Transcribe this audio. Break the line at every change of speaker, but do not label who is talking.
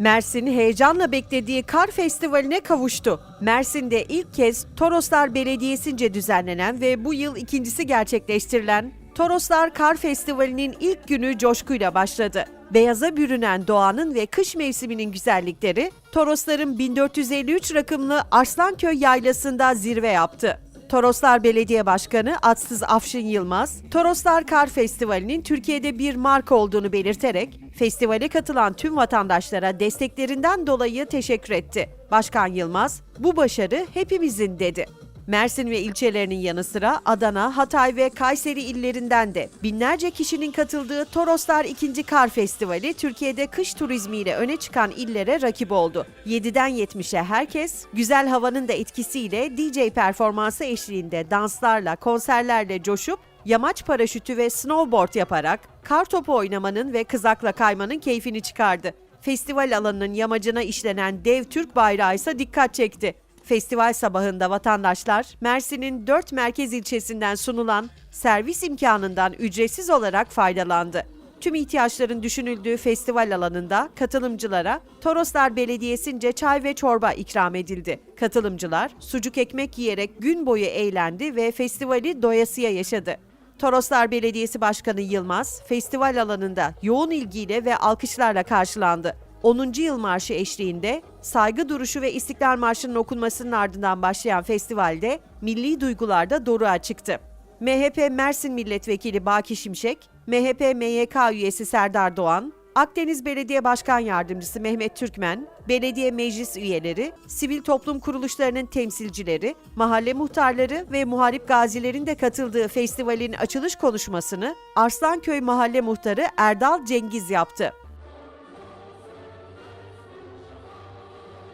Mersin heyecanla beklediği kar festivaline kavuştu. Mersin'de ilk kez Toroslar Belediyesi'nce düzenlenen ve bu yıl ikincisi gerçekleştirilen Toroslar Kar Festivali'nin ilk günü coşkuyla başladı. Beyaza bürünen doğanın ve kış mevsiminin güzellikleri Torosların 1453 rakımlı Arslanköy Yaylası'nda zirve yaptı. Toroslar Belediye Başkanı Atsız Afşin Yılmaz, Toroslar Kar Festivali'nin Türkiye'de bir marka olduğunu belirterek, festivale katılan tüm vatandaşlara desteklerinden dolayı teşekkür etti. Başkan Yılmaz, bu başarı hepimizin dedi. Mersin ve ilçelerinin yanı sıra Adana, Hatay ve Kayseri illerinden de binlerce kişinin katıldığı Toroslar 2. Kar Festivali Türkiye'de kış turizmiyle öne çıkan illere rakip oldu. 7'den 70'e herkes güzel havanın da etkisiyle DJ performansı eşliğinde danslarla, konserlerle coşup yamaç paraşütü ve snowboard yaparak kar topu oynamanın ve kızakla kaymanın keyfini çıkardı. Festival alanının yamacına işlenen dev Türk bayrağı ise dikkat çekti. Festival sabahında vatandaşlar Mersin'in 4 merkez ilçesinden sunulan servis imkanından ücretsiz olarak faydalandı. Tüm ihtiyaçların düşünüldüğü festival alanında katılımcılara Toroslar Belediyesi'nce çay ve çorba ikram edildi. Katılımcılar sucuk ekmek yiyerek gün boyu eğlendi ve festivali doyasıya yaşadı. Toroslar Belediyesi Başkanı Yılmaz, festival alanında yoğun ilgiyle ve alkışlarla karşılandı. 10. yıl marşı eşliğinde saygı duruşu ve İstiklal Marşı'nın okunmasının ardından başlayan festivalde milli duygularda doruğa çıktı. MHP Mersin Milletvekili Baki Şimşek, MHP MYK üyesi Serdar Doğan, Akdeniz Belediye Başkan Yardımcısı Mehmet Türkmen, belediye meclis üyeleri, sivil toplum kuruluşlarının temsilcileri, mahalle muhtarları ve muharip gazilerin de katıldığı festivalin açılış konuşmasını Arslanköy Mahalle Muhtarı Erdal Cengiz yaptı.